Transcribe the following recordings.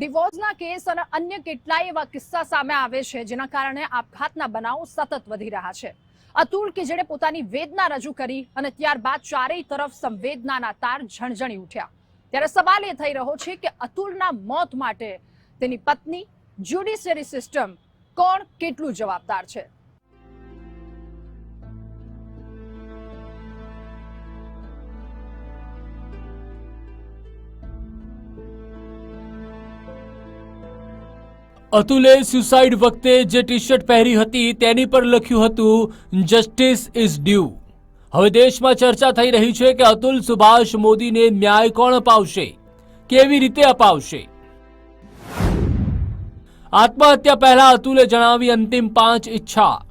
ડિવોર્સના case અને અન્ય કેટલાય એવા કિસ્સા સામે આવે છે, જેના કારણે આપઘાતના બનાવો સતત વધી રહ્યા છે. અતુલ કે જેણે પોતાની વેદના રજૂ કરી અને ત્યારબાદ ચારેય તરફ સંવેદનાના તાર ઝણઝણી ઉઠ્યા. ત્યારે સવાલ એ થઈ રહ્યો છે કે અતુલના મોત માટે તેની પત્ની, જ્યુડિશિયરી સિસ્ટમ કોણ કેટલું જવાબદાર છે? અતુલે સુસાઇડ વખતે જે ટી શર્ટ પહેરી હતી તેની પર લખ્યું હતું જસ્ટિસ ઇઝ ડ્યુ હવે દેશમાં ચર્ચા થઈ રહી છે કે અતુલ સુભાષ મોદીને ન્યાય કોણ અપાવશે? કેવી રીતે અપાવશે? આત્મહત્યા પહેલા અતુલે જણાવી અંતિમ પાંચ ઈચ્છા.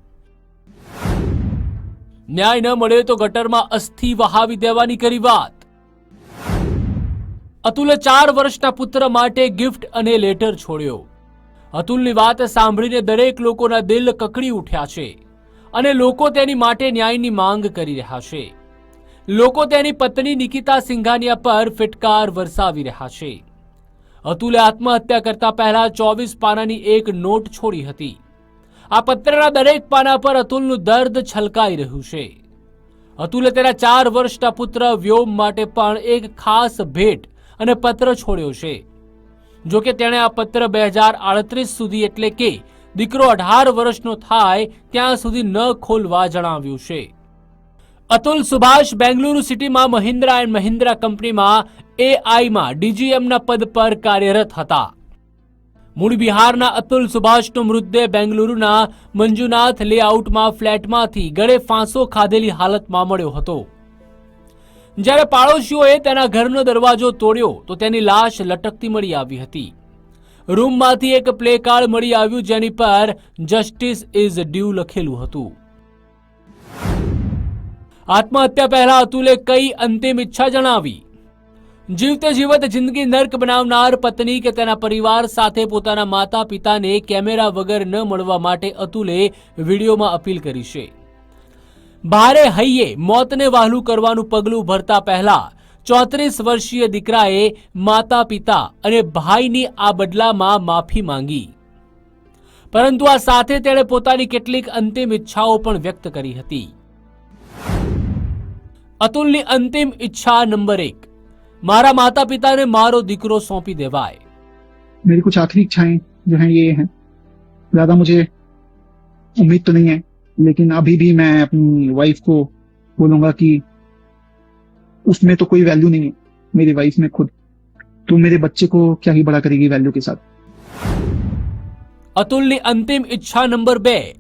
ન્યાય ન મળે તો ગટરમાં અસ્થિ વહાવી દેવાની કરી વાત. અતુલે ચાર વર્ષના પુત્ર માટે ગિફ્ટ અને લેટર છોડ્યો. અતુલની વાત સાંભળીને દરેક લોકોના દિલ કકડી ઉઠ્યા છે અને લોકો તેની માટે ન્યાયની માંગ કરી રહ્યા છે. લોકો તેની પત્ની નિકિતા સિંઘાનિયા પર ફિટકાર વરસાવી રહ્યા છે. અતુલે આત્મહત્યા કરતા પહેલા ચોવીસ પાનાની એક નોટ છોડી હતી. આ પત્રના દરેક પાના પર અતુલનું દર્દ છલકાઈ રહ્યું છે. અતુલે તેના ચાર વર્ષના પુત્ર વ્યોમ માટે પણ એક ખાસ ભેટ અને પત્ર છોડ્યો છે. જો કે તેણે આ પત્ર બે હજાર આડત્રીસ સુધી એટલે કે દીકરો અઢાર વર્ષનો થાય ત્યાં સુધી ન ખોલવા જણાવ્યું છે. અતુલ સુભાષ બેંગલુરુ સિટીમાં મહિન્દ્રા એન્ડ મહિન્દ્રા કંપનીમાં એઆઈમાં ડીજીએમના પદ પર કાર્યરત હતા. મૂળ બિહારના અતુલ સુભાષનો મૃતદેહ બેંગલુરુના મંજુનાથ લેઆઉટમાં ફ્લેટમાંથી ગળે ફાંસો ખાધેલી હાલતમાં મળ્યો હતો. જ્યારે પાડોશીઓએ તેના ઘરનો દરવાજો તોડ્યો, તો તેની લાશ લટકતી મળી આવી હતી. રૂમમાંથી એક પ્લે કાર્ડ મળી આવ્યું જેની પર, જસ્ટિસ ઇઝ ડ્યુ લખેલું હતું. આત્મહત્યા પહેલા અતુલે કઈ અંતિમ ઈચ્છા જણાવી? જીવતે જીવત જિંદગી નર્ક બનાવનાર પત્ની કે તેના પરિવાર સાથે પોતાના માતા પિતાને કેમેરા વગર ન મળવા માટે અતુલે વિડીયોમાં અપીલ કરી છે. ભારે હૈયે મોતને વહાલું કરવાનું પગલું ભરતા પહેલા ચોત્રીસ વર્ષીય દીકરાએ માતા પિતા અને ભાઈની આ બદલામાં માફી માંગી પરંતુ આ સાથે તેણે પોતાની કેટલીક અંતિમ ઈચ્છાઓ પણ વ્યક્ત કરી હતી અતુલની અંતિમ ઈચ્છા નંબર એક મારા માતા પિતાને મારો દીકરો સોંપી દેવાય मेरी कुछ आखिरी इच्छाएं जो हैं ये हैं ज्यादा मुझे उम्मीद तो नहीं है लेकिन अभी भी मैं अपनी वाइफ को बोलूँगा कि उसमें तो कोई वैल्यू नहीं है मेरी वाइफ में खुद। तो मेरे बच्चे को क्या ही बड़ा करेगी वैल्यू के साथ? अतुल ने अंतिम इच्छा नंबर बे।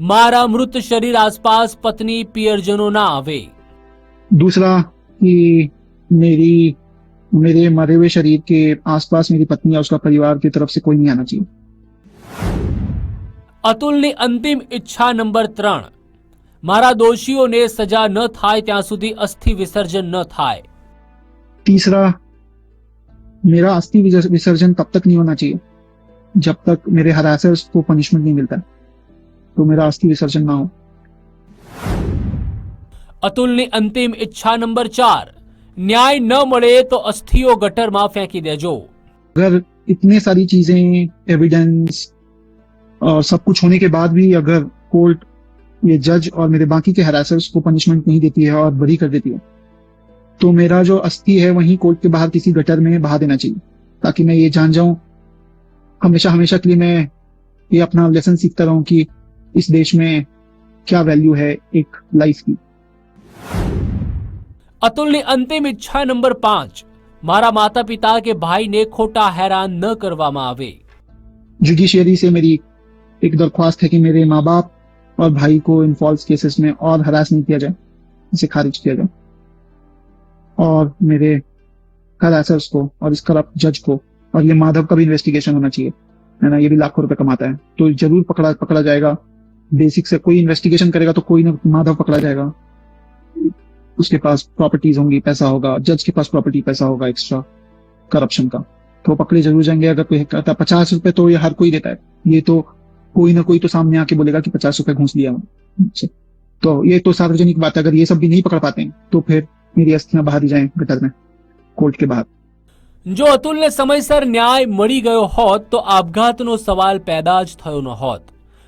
मारा मृत शरीर आसपास पत्नी पियरजनों ना आवे। दूसरा कि मेरी मेरे मरे हुए शरीर के आसपास मेरी पत्नी या उसका परिवार की तरफ़ से कोई नहीं आना चाहिए। અતુલની અંતિમ ઈચ્છા નંબર ત્રણ મારા દોષીઓને સજા ન થાય ત્યાં સુધી અસ્થિ વિસર્જન ન થાય तीसरा मेरा अस्थि विसर्ज- विसर्जन तब तक नहीं होना चाहिए जब तक मेरे हरासर्स को पनिशमेंट नहीं मिलता तो मेरा अस्थि विसर्जन ना हो અતુલની અંતિમ ઈચ્છા નંબર ચાર ન્યાય ન મળે તો અસ્થિઓ ગટરમાં ફેંકી દેજો अगर इतने सारी चीजें एविडेंस और सब कुछ होने के बाद भी अगर कोर्ट ये जज और मेरे बाकी के हरासर्स को पनिशमेंट नहीं देती है और बरी कर देती है तो मेरा जो अस्थि है वहीं कोर्ट के बाहर किसी गटर में बहा देना चाहिए ताकि मैं ये जान जाऊं हमेशा हमेशा के लिए मैं ये अपना लेसन सीखता रहूं कि इस देश में क्या वैल्यू है एक लाइफ की અતુલની અંતિમ ઈચ્છા નંબર પાંચ મારા માતા પિતા કે ભાઈને ખોટા હેરાન ન કરવામાં આવે जुडिशियरी से मेरी एक दरख्वास्त है कि मेरे माँ बाप और भाई को इन फॉल्स केसेस में और हरास नहीं किया जाए, इसे खारिज किया जाए। और मेरे हरासर्स को और इस करप्ट जज को और ये माधव का भी इन्वेस्टिगेशन होना चाहिए, है ना? ये भी लाखों रुपए कमाता है। तो ज़रूर पकड़ा पकड़ा जाएगा। बेसिक से कोई इन्वेस्टिगेशन करेगा तो कोई ना माधव पकड़ा जाएगा। उसके पास प्रॉपर्टीज़ होंगी, पैसा होगा। जज के पास प्रॉपर्टी पैसा होगा एक्स्ट्रा करप्शन का। तो पकड़े ज़रूर जाएँगे। अगर कोई पचास रुपए तो ये हर कोई देता है। ये तो कोई ना कोई तो सामने आके बोलेगा कि पचास रुपए घूस लिया मुझसे तो ये तो सार्वजनिक बात है अगर ये सब भी नहीं पकड़ पाते हैं तो फिर मेरी अस्थियां बाहर ही जाएं गटर में कोर्ट के बाहर જો અતુલને સમયસર ન્યાય મળી ગયો હોત તો આપઘાતનો સવાલ પેદા જ થયો ન હોત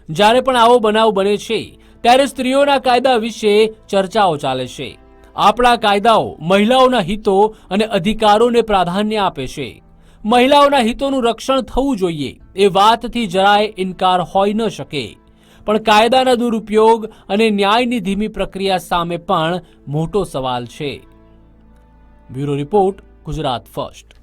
જ્યારે પણ આવો બનાવ બને છે ત્યારે સ્ત્રીઓના કાયદા વિશે ચર્ચાઓ ચાલે છે આપણા કાયદાઓ મહિલાઓના હિતો અને અધિકારોને પ્રાધાન્ય આપે છે મહિલાઓના હિતોનું રક્ષણ થવું જોઈએ. એ વાતથી જરાય ઇનકાર હોઈ ન શકે. પણ કાયદાના દુરુપયોગ અને ન્યાયની ધીમી પ્રક્રિયા સામે પણ મોટો સવાલ છે. Bureau report, Gujarat first.